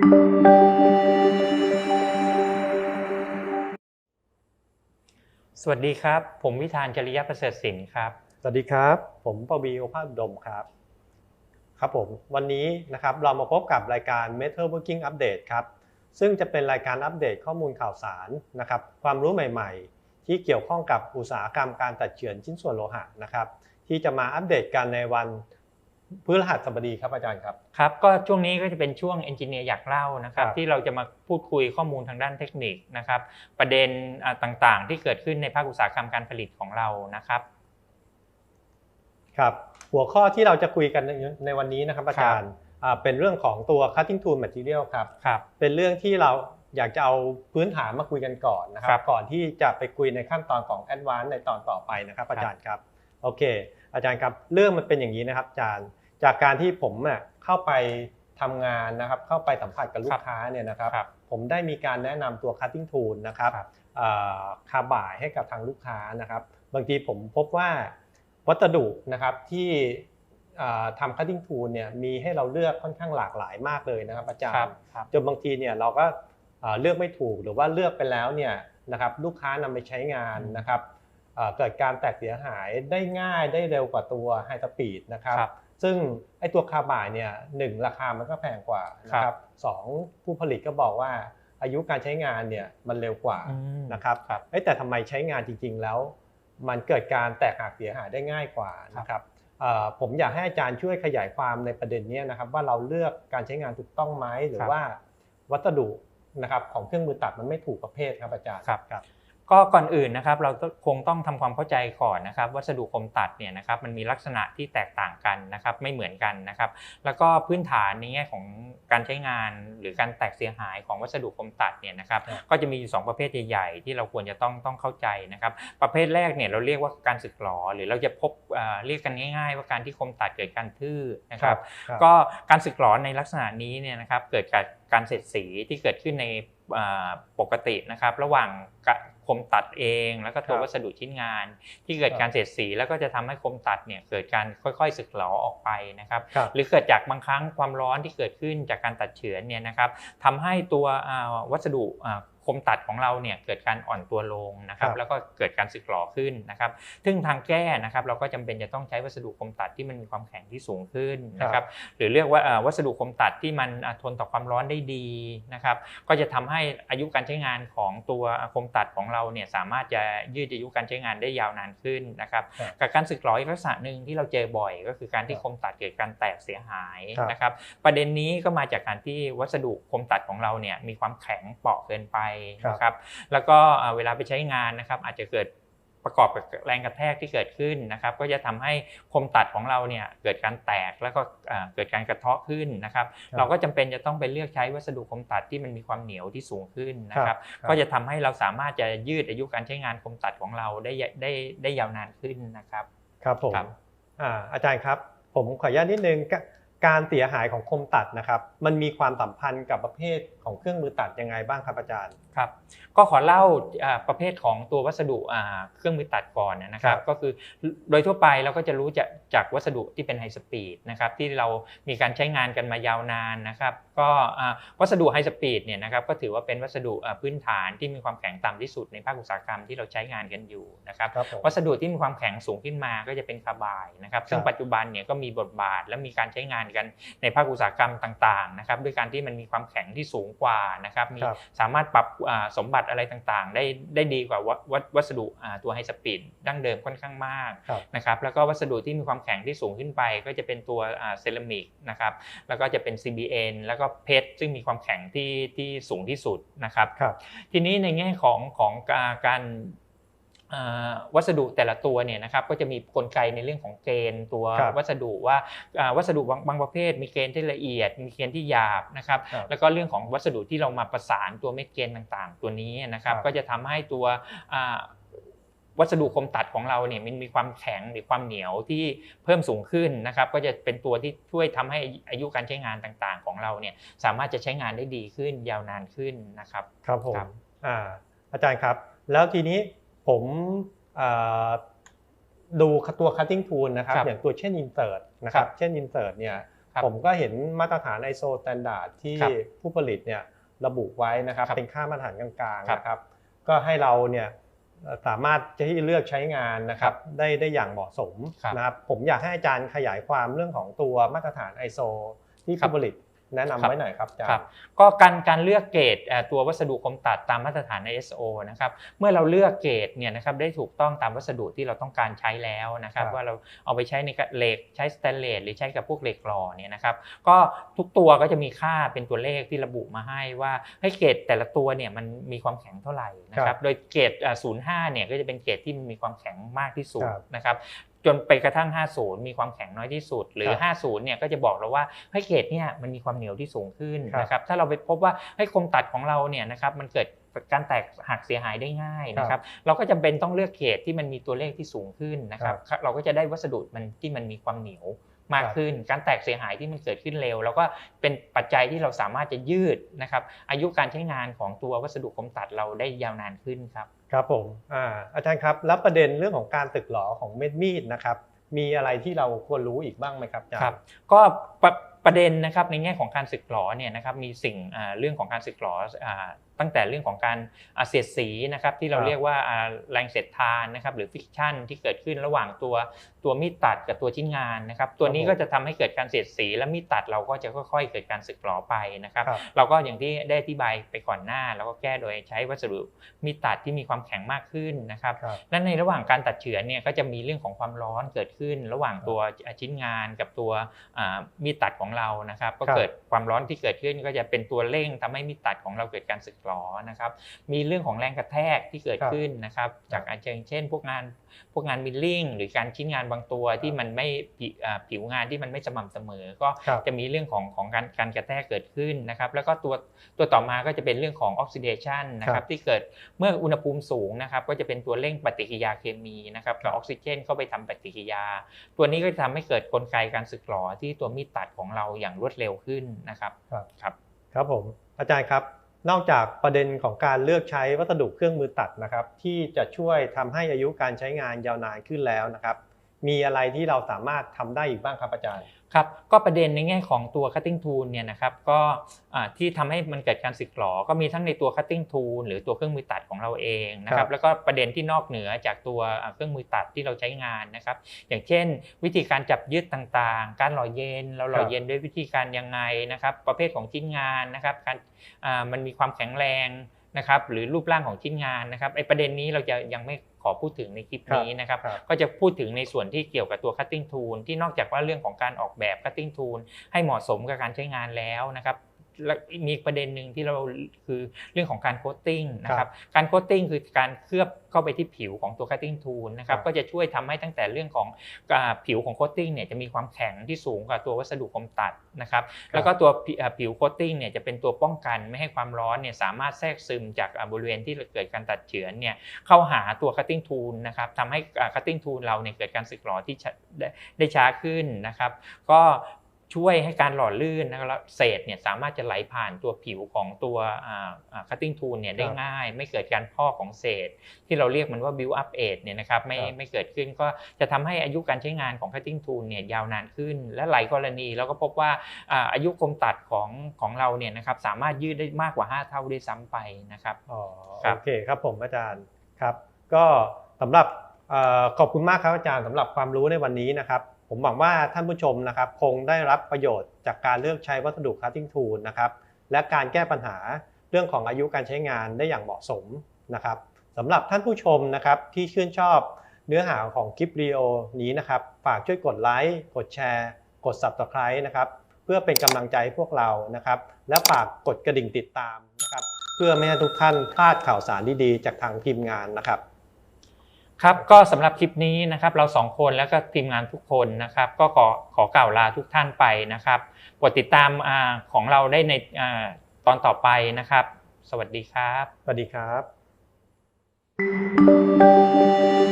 สวัสดีครับ ผมวิธานจริยประเสริฐศิลป์ครับ สวัสดีครับ ผมปวีโอภาสอุดมครับ ครับผมวันนี้นะครับเรามาพบกับรายการ Metal Working Update ครับ ซึ่งจะเป็นรายการอัปเดตข้อมูลข่าวสารนะครับความรู้ใหม่ๆ ที่เกี่ยวข้องกับอุตสาหกรรมการตัดเฉือนชิ้นส่วนโลหะนะครับที่จะมาอัปเดตกันในวัน พฤหัสบดีครับอาจารย์ครับ ครับก็ช่วงนี้ก็จะเป็นช่วงเอนจิเนียร์อยากเล่านะครับครับที่เราจะมาพูดคุยข้อมูลทางด้านเทคนิคนะครับประเด็นอ่าต่างๆ ที่เกิดขึ้นในภาคอุตสาหกรรมการผลิตของเรานะครับครับหัวข้อที่เราจะคุยกันในในวันนี้นะครับอาจารย์อ่าเป็นเรื่องของตัว cutting tool material ครับครับเป็นเรื่องที่เราอยากจะเอาพื้นฐานมาคุยกันก่อนนะคครัรับบก่อนที่จะไปคุยในขั้นตอนของ advance ในตอนต่อไปนะครับครับอาจารย์ครับโอเค อาจารย์ครับเรื่องมันเป็นอย่างนี้นะครับอาจารย์ จากการที่ผมอะเข้าไปทำงานนะครับเข้าไปสัมผัสกับลูกค้าเนี่ยนะครับครับผมได้มีการแนะนำตัว cutting tool นะครับครับเอ่อคาบ่ายให้กับทางลูกค้านะครับบางทีผมพบว่าวัสดุนะครับที่เอ่อทำ cutting tool เนี่ยมีให้เราเลือกค่อนข้างหลากหลายมากเลยนะครับอาจารครับย์ครับจนบางทีเนี่ยเราก็เอ่อเลือกไม่ถูกหรือว่าเลือกไปแล้วเนี่ยนะครับลูกค้านำไปใช้งานอืมนะครับเอ่อเกิดการแตกเสียหายได้ง่ายได้เร็วกว่าตัวไฮสปีดนะครับครับ ซึ่งไอ้ตัวคาร์บายเนี่ยหนึ่งราคามันก็แพงกว่านะครับสองผู้ผลิตก็บอกว่าอายุการใช้งานเนี่ยมันเร็วกว่าอืมนะครับครับเอ้ยแต่ทำไมใช้งานจริง ๆ แล้ว มันเกิดการแตกหักเสียหายได้ง่ายกว่านะครับเอ่อผมอยากให้อาจารย์ช่วยขยายความในประเด็นเนี้ยนะครับว่าเราเลือกการใช้งานถูกต้องไหมหรือครับว่าวัสดุนะครับของเครื่องมือตัดมันไม่ถูกประเภทครับอาจารย์ครับครับ ก็ก่อนอื่นนะครับเราคงต้องทำความเข้าใจก่อนนะครับ วัสดุคมตัดเนี่ยนะครับมันมีลักษณะที่แตกต่างกันนะครับไม่เหมือนกันนะครับ แล้วก็พื้นฐานในแง่ของการใช้งานหรือการแตกเสียหายของวัสดุคมตัดเนี่ยนะครับครับก็จะมีอยู่สองประเภทใหญ่ๆที่เราควรจะต้องต้องเข้าใจนะครับ ประเภทแรกเนี่ยเราเรียกว่าการสึกหรอหรือเราจะพบเอ่อเรียกกันง่ายๆ ว่าการที่คมตัดเกิดการทื่อนะครับครับ ก็การสึกหรอในลักษณะนี้เนี่ยนะครับเกิดจากการเสร็จสีที่เกิดขึ้นในอ่าปกตินะครับ ระหว่างกะ คมตัดเอง แล้วก็ตัวครับวัสดุชิ้นงาน ที่เกิดครับการเสร็จสีแล้วก็จะทำให้คมตัดเนี่ยเกิดการค่อยๆสึกหรอออกไปนะครับครับหรือเกิดจากบางครั้งความร้อนที่เกิดขึ้นจากการตัดเฉือนเนี่ยนะครับทำให้ตัวอ่าวัสดุอ่าค มตัดของเราเนี่ยเกิดการอ่อนตัวลงนะครับครับแล้วก็เกิดการสึกหรอขึ้นนะครับซึ่งทางแก้นะครับเราก็จำเป็นจะต้องใช้วัสดุคมตัดที่มันมีความแข็งที่สูงขึ้นนะครับหรือเรียกว่าเอ่อวัสดุคมตัดที่มันอะทนต่อความร้อนได้ดีนะครับก็จะทำให้อายุการใช้งานของตัวคมตัดของเราเนี่ยสามารถจะยืดอายุการใช้งานได้ยาวนานขึ้นนะครับครับกับการสึกหรออีกลักษณะหนึ่งที่เราเจอบ่อย ก็คือการที่ครับคมตัดเกิดการแตกเสียหายครับนะครับประเด็นนี้ก็มาจากการที่วัสดุคมตัดของเราเนี่ยมีความแข็งเปราะเกินไปนะครับ แล้วก็อ่าเวลาไปใช้งานนะครับ อาจจะเกิดประกอบกับแรงกระแทกที่เกิดขึ้นนะครับ ก็จะทำให้คมตัดของเราเนี่ยเกิดการแตกแล้วก็อ่าเกิดการกระเทาะขึ้นนะครับครับเราก็จำเป็นจะต้องไปเลือกใช้วัสดุคมตัดที่มันมีความเหนียวที่สูงขึ้นนะครับครับก็จะทำให้เราสามารถจะยืดอายุการใช้งานคมตัดของเราได้ยได้ได้ยาวนานขึ้นนะครับ ครับผมครับอ่าอาจารย์ครับผมขออนุญาตนิดนึง กะการเสียหายของคมตัดนะครับมันมีความสัมพันธ์กับประเภทของเครื่องมือตัดยังไงบ้างครับอาจารย์ครับก็ขอเล่าอ่าประเภทของตัววัสดุอ่าเครื่องมือตัดก่อนนะครับครับก็คือโดยทั่วไปเราก็จะรู้จากจากวัสดุที่เป็นไฮสปีดนะครับที่เรามีการใช้งานกันมายาวนานนะครับก็อ่าวัสดุไฮสปีดเนี่ยนะครับก็ถือว่าเป็นวัสดุอ่าพื้นฐานที่มีความแข็งต่ำที่สุดในภาคอุตสาหกรรมที่เราใช้งานกันอยู่นะครับครับผมวัสดุที่มีความแข็งสูงขึ้นมาก็จะเป็นคาร์บายนะครับซึ่งครับปัจจุบันเนี่ยก็มีบทบาทและมีการใช้งานกันในภาคอุตสาหกรรมต่างๆนะครับด้วยการที่มันมีความแข็งที่สูงกว่านะครับมีครับสามารถปรับอ่าสมบัติอะไรต่างๆ ได้ได้ดีกว่าวัวัวัสดุอ่าตัวไฮสปีดดั้งเดิมค่อนข้างมากครับนะครับแล้วก็วัสดุที่มีความแข็งที่สูงขึ้นไป ก็จะเป็นตัวเซรามิกนะครับแล้วก็จะเป็น CBN แล้วก็เพชรซึ่งมีความแข็งที่ที่สูงที่สุดนะครับครับทีนี้ในแง่ของของการการอ่า วัสดุแต่ละตัวเนี่ยนะครับก็จะมีกลไกในเรื่องของเกณฑ์ตัวครับวัสดุว่าอ่าวัสดุบางบางประเภท มีเกณฑ์ที่ละเอียด มีเกณฑ์ที่หยาบนะครับครับแล้วก็เรื่องของวัสดุที่เรามาประสานตัวเม็ดเกณฑ์ต่างๆ ตัวนี้นะครับครับก็จะทำให้ตัวอ่าวัสดุคมตัดของเราเนี่ยมันมีความแข็งหรือความเหนียวที่เพิ่มสูงขึ้นนะครับ ก็จะเป็นตัวที่ช่วยทำให้อายุการใช้งานต่างๆ ของเราเนี่ยสามารถจะใช้งานได้ดีขึ้นยาวนานขึ้นนะครับ ครับผมครับอ่าอาจารย์ครับ แล้วทีนี้ ผมอ่าดูตัว cutting tool นะครับครับอย่างตัวเช่น insert นะครับครับเช่น insert เนี่ยครับผมก็เห็นมาตรฐาน ISO Standard ที่ครับผู้ผลิตเนี่ยระบุไว้นะครับครับเป็นค่ามาตรฐานกลางครับๆนะครับก็ให้เราเนี่ยเอ่อสามารถจะที่เลือกใช้งานนะครับได้ได้อย่างเหมาะสมครับนะครับผมอยากให้อาจารย์ขยายความเรื่องของตัวมาตรฐาน ISO ที่ครับผู้ผลิต แนะนำครับไว้หน่อยครับอาจารครับย์ ก็การการเลือกเกรดเอ่อตัววัสดุคมตัดตามมาตรฐาน ISO นะครับเมื่อเราเลือกเกรดเนี่ยนะครับได้ถูกต้องตามวัสดุที่เราต้องการใช้แล้วนะครับครับ ว่าเราเอาไปใช้ในกับเหล็กใช้สแตนเลสหรือใช้กับพวกเหล็กหล่อเนี่ยนะครับก็ทุกตัวก็จะมีค่าเป็นตัวเลขที่ระบุมาให้ว่าให้เกรดแต่ละตัวเนี่ยมันมีความแข็งเท่าไหร่นะครับโดยเกรดอ่า05เนี่ยก็จะเป็นเกรดที่มีความแข็งมากที่สุดครับ นะครับ จนไปกระทั่ง 50 มีความแข็งน้อยที่สุด หรือครับ50 เนี่ยก็จะบอกเราว่าเฮ้ยเกรดเนี่ยมันมีความเหนียวที่สูงขึ้นครับนะครับถ้าเราไปพบว่าให้คมตัดของเราเนี่ยนะครับมันเกิดการแตกหักเสียหายได้ง่ายนะครับ เราก็จำเป็นต้องเลือกเกรดที่มันมีตัวเลขที่สูงขึ้นนะครับ เราก็จะได้วัสดุมันที่มันมีความเหนียว มากขึ้น การแตกเสียหายที่มันเกิดขึ้นเร็ว แล้วก็เป็นปัจจัยที่เราสามารถจะยืดนะครับอายุการใช้งานของตัววัสดุคมตัดเราได้ยาวนานขึ้นครับครับผมอาอาจารย์ครับแล้วประเด็นเรื่องของการตึกหลอของเม็ดมีดนะครับมีอะไรที่เราควรรู้อีกบ้างไหมครับอาจารย์ครับก็ประประเด็นนะครับในแง่ของการสึกหรอเนี่ยนะครับมีสิ่งอ่าเรื่องของการสึกหรออ่า ตั้งแต่เรื่องของการอ่าเสียดสีนะครับที่เราครับเรียกว่าอ่าแรงเสียดทานนะครับหรือฟิกชันที่เกิดขึ้นระหว่างตัวตัวมีดตัดกับตัวชิ้นงานนะครับตัวนี้ก็จะทำให้เกิดการเสียดสี และมีดตัดเราก็จะค่อย ๆ เกิดการสึกหรอไปนะครับครับ เราก็อย่างที่ได้อธิบายไปก่อนหน้าเราก็แก้โดยใช้วัสดุมีดตัดที่มีความแข็งมากขึ้นนะครับครับและในระหว่างการตัดเฉือนเนี่ยก็จะมีเรื่องของความร้อนเกิดขึ้น ระหว่างตัวชิ้นงานกับตัวอ่ามีดตัดของเรานะครับ ก็ครับเกิดความร้อนที่เกิดขึ้นก็จะเป็นตัวเร่งทำให้มีดตัดของเราเกิดการสึกหรอนะครับมีเรื่องของแรงกระแทกที่เกิดขึ้นนะครับจากอาจจะเช่น พวกงานพวกงานมิลลิ่งหรือการชิ้นงานบางตัวที่มันไม่ผิวงานที่มันไม่สม่ำเสมอ ก็จะมีเรื่องของของการการกระแทกเกิดขึ้นนะครับแล้วก็ตัวตัวต่อมาก็จะเป็นเรื่องของออกซิเดชันนะครับที่เกิดเมื่ออุณหภูมิสูงนะครับก็จะเป็นตัวเร่งปฏิกิริยาเคมีนะครับกับออกซิเจนเข้าไปทำปฏิกิริยา ตัวนี้ก็จะทำให้เกิดกลไกการสึกหรอที่ตัวมีดตัดของเราอย่างรวดเร็วขึ้นนะครับครับครับครับผมอาจารย์ครับ นอกจากประเด็นของการเลือกใช้วัสดุเครื่องมือตัดนะครับ ที่จะช่วยทำให้อายุการใช้งานยาวนานขึ้นแล้วนะครับ มีอะไรที่เราสามารถทำได้อีกบ้างครับอาจารย์ ครับก็ประเด็นในแง่ของตัว cutting tool เนี่ยนะครับก็อ่าที่ทำให้มันเกิดการสึกหรอก็มีทั้งในตัว cutting tool หรือตัวเครื่องมือตัดของเราเองนะคครัรับบแล้วก็ประเด็นที่นอกเหนือจากตัวอ่าเครื่องมือตัดที่เราใช้งานนะครับอย่างเช่น วิธีการจับยึดต่างๆ การหล่อเย็นเราหล่อครับเย็นด้วยวิธีการยังไงนะครับประเภทของชิ้นงานนะครับการอ่ามันมีความแข็งแรง นะครับหรือรูปร่างของชิ้นงานนะครับไอประเด็นนี้เราจะยังไม่ขอพูดถึงในคลิปนี้นะครับครับ ก็จะพูดถึงในส่วนที่เกี่ยวกับตัว cutting tool ที่นอกจากว่าเรื่องของการออกแบบ cutting tool ให้เหมาะสมกับการใช้งานแล้วนะครับ และมีอีกประเด็นหนึ่งที่เราคือเรื่องของการโคตติ้งนะครับการโคตติ้งคือการเคลือบเข้าไปที่ผิวของตัว cutting tool นะครับครับก็จะช่วยทำให้ตั้งแต่เรื่องของอ่าผิวของโคตติ้งเนี่ยจะมีความแข็งที่สูงกว่าตัววัสดุคมตัดนะครับแล้วก็ตัวผิอ่าผิวโคตติ้งเนี่ยจะเป็นตัวป้องกันไม่ให้ความร้อนเนี่ยสามารถแทรกซึมจากอ่าบริเวณที่เกิดการตัดเฉือนเนี่ยเข้าหาตัว cutting tool นะครับทำให้อ่า cutting tool เราเนี่ยเกิดการสึกหรอที่ช้าได้ได้ช้าขึ้นนะครับก็ ช่วยให้การหล่อลื่นนะครับแล้วเศษเนี่ยสามารถจะไหลผ่านตัวผิวของตัวอ่าอ่า cutting tool เนี่ยได้ครับง่าย ไม่เกิดการพอกของเศษ ที่เราเรียกมันว่า build up age เนี่ยนะครับไม่ครับไม่เกิดขึ้นก็จะทำให้อายุการใช้งานของ cutting tool เนี่ยยาวนานขึ้น และหลายกรณีเราก็พบว่าอ่าอายุคมตัดของของเราเนี่ยนะครับสามารถยืดได้มากกว่า 5 เท่าด้วยซ้ำไปนะครับอ๋อครับโอเคครับผมอาจารย์ครับ ก็สำหรับเอ่อขอบคุณมากครับอาจารย์สำหรับความรู้ในวันนี้นะครับ ผมหวังว่าท่านผู้ชมนะครับคงได้รับประโยชน์จากการเลือกใช้วัสดุ cutting tool นะครับและการแก้ปัญหาเรื่องของอายุการใช้งานได้อย่างเหมาะสมนะครับสำหรับท่านผู้ชมนะครับที่ชื่นชอบเนื้อหาของคลิปวิดีโอนี้นะครับฝากช่วยกดไลค์กดแชร์ กด Subscribe นะครับเพื่อเป็นกำลังใจให้พวกเรานะครับ และฝากกดกระดิ่งติดตามนะครับ เพื่อไม่ให้ทุกท่านพลาดข่าวสารดีๆ จากทางทีมงานนะครับ ครับก็สำหรับคลิปนี้นะครับเราสองคนแล้วก็ทีมงานทุกคนนะครับ ก็ขอขอกล่าวลาทุกท่านไปนะครับกดติดตามของเราได้ในตอนต่อไปนะครับ สวัสดีครับ สวัสดีครับ